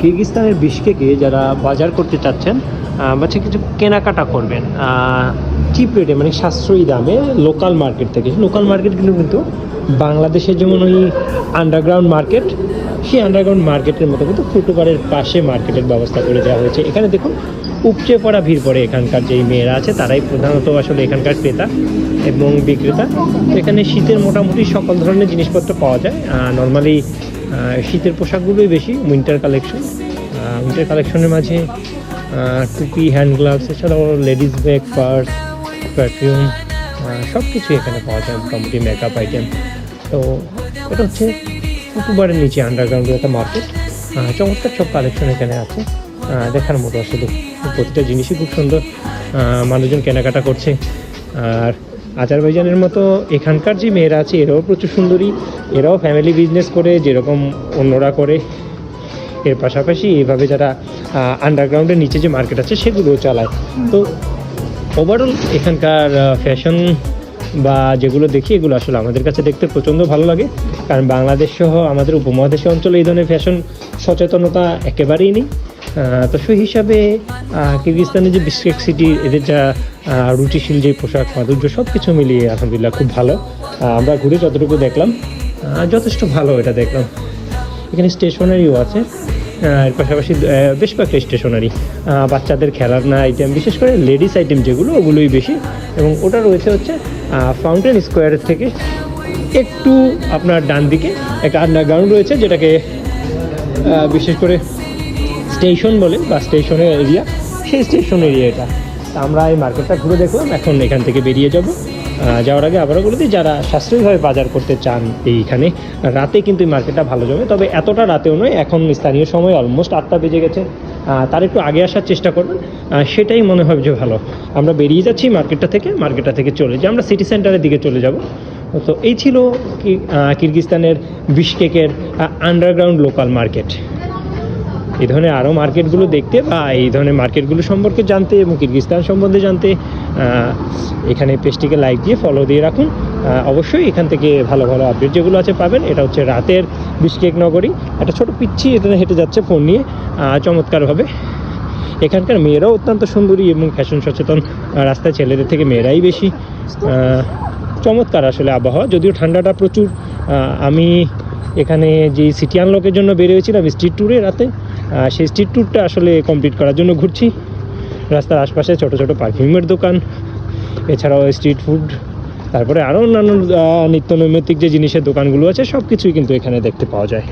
কিরগিস্তানের বিশকেকে যারা বাজার করতে চাচ্ছেন আহ, বা কিছু কেনাকাটা করবেন চিপ রেটে মানে সাশ্রয়ী দামে লোকাল মার্কেট থেকে। লোকাল মার্কেটগুলো কিন্তু বাংলাদেশের যেমন ওই আন্ডারগ্রাউন্ড মার্কেট সেই আন্ডারগ্রাউন্ড মার্কেটের মতো কিন্তু ফুটওভারের পাশে মার্কেটের ব্যবস্থা করে দেওয়া হয়েছে। এখানে দেখুন উপচে পড়া ভিড় পড়ে এখানকার যেই মেয়েরা আছে তারাই প্রধানত আসলে এখানকার ক্রেতা এবং বিক্রেতা। এখানে শীতের মোটামুটি সকল ধরনের জিনিসপত্র পাওয়া যায়। নর্মালি শীতের পোশাকগুলোই বেশি উইন্টার কালেকশন উইন্টার কালেকশনের মাঝে টুপি হ্যান্ড গ্লাভস এছাড়াও লেডিস ব্যাগ পার্স পারফিউম সব কিছু এখানে পাওয়া যায় মোটামুটি মেকআপ আইটেম তো এটা হচ্ছে ফুটুবারের নিচে আন্ডারগ্রাউন্ডের একটা মার্কেট চমৎকার সব কালেকশন এখানে আছে। দেখার মতো আসলে প্রতিটা জিনিসই খুব সুন্দর। মানুষজন কেনাকাটা করছে। আর আজারবাইজানের মতো এখানকার যে মেয়েরা আছে, এরাও প্রচুর সুন্দরী, এরাও ফ্যামিলি বিজনেস করে, যেরকম অন্যরা করে। এর পাশাপাশি এভাবে যারা আন্ডারগ্রাউন্ডের নিচে যে মার্কেট আছে, সেগুলোও চালায়। তো ওভারঅল এখানকার ফ্যাশন বা যেগুলো দেখি, এগুলো আসলে আমাদের কাছে দেখতে প্রচণ্ড ভালো লাগে। কারণ বাংলাদেশ সহ আমাদের উপমহাদেশীয় অঞ্চলে এই ধরনের ফ্যাশন সচেতনতা একেবারেই নেই। তো সেই হিসাবে কিরগিস্তানের যে বিস্কেক সিটি এদের যা রুচিশীল যে পোশাক মাধুর্য সব কিছু মিলিয়ে আলহামদুলিল্লাহ খুব ভালো। আমরা ঘুরে যতটুকু দেখলাম যথেষ্ট ভালো এটা দেখলাম। এখানে স্টেশনারিও আছে এর পাশাপাশি বেশ কয়েকটা স্টেশনারি। বাচ্চাদের খেলার না আইটেম বিশেষ করে লেডিস আইটেম যেগুলো, ওগুলোই বেশি। এবং ওটা রয়েছে হচ্ছে ফাউন্টেন স্কোয়ারের থেকে একটু আপনার ডান দিকে একটা আন্ডারগ্রাউন্ড রয়েছে, যেটাকে বিশেষ করে স্টেশন বলে বা স্টেশনের এরিয়া সেই স্টেশন এরিয়া এটা। আমরা এই মার্কেটটা ঘুরে দেখলাম এখন এখান থেকে বেরিয়ে যাব। যাওয়ার আগে আবারও বলে দিই যারা সাশ্রয়ীভাবে বাজার করতে চান এইখানে রাতে কিন্তু এই মার্কেটটা ভালো জমে। তবে এতটা রাতেও নয় এখন স্থানীয় সময় অলমোস্ট আটটা বেজে গেছে। তার একটু আগে আসার চেষ্টা করবেন সেটাই মনে হয় যে ভালো। আমরা বেরিয়ে যাচ্ছি মার্কেটটা থেকে মার্কেটটা থেকে চলে যাই আমরা সিটি সেন্টারের দিকে চলে যাব। তো এই ছিল কি- আহ, কিরগিস্তানের বিশকেকের আন্ডারগ্রাউন্ড লোকাল মার্কেট এই ধরনের আরও মার্কেটগুলো দেখতে বা এই ধরনের মার্কেটগুলো সম্পর্কে জানতে এবং কিরগিস্তান সম্বন্ধে জানতে এখানে পেজটিকে লাইক দিয়ে ফলো দিয়ে রাখুন। অবশ্যই এখান থেকে ভালো ভালো আপডেট যেগুলো আছে পাবেন, এটা হচ্ছে রাতের বিশকেক নগরী। একটা ছোট পিচ্ছি এখানে হেঁটে যাচ্ছে ফোন নিয়ে চমৎকারভাবে। এখানকার মেয়েরাও অত্যন্ত সুন্দরী এবং ফ্যাশন সচেতন রাস্তায় ছেলেদের থেকে মেয়েরাই বেশি। চমৎকার আসলে আবহাওয়া, যদিও ঠান্ডাটা প্রচুর। আমি এখানে যে সিটি আনলকের জন্য বেরিয়েছিলাম স্ট্রিট ট্যুরে রাতে। সেই স্ট্রিট ট্যুরটা আসলে কমপ্লিট করার জন্য ঘুরছি। রাস্তার আশপাশে ছোট ছোট পারফিউমের দোকান, এছাড়াও স্ট্রিট ফুড তারপরে আরও অন্যান্য নিত্য নৈমিত্তিক যে জিনিসের দোকানগুলো আছে সব কিছুই কিন্তু এখানে দেখতে পাওয়া যায়।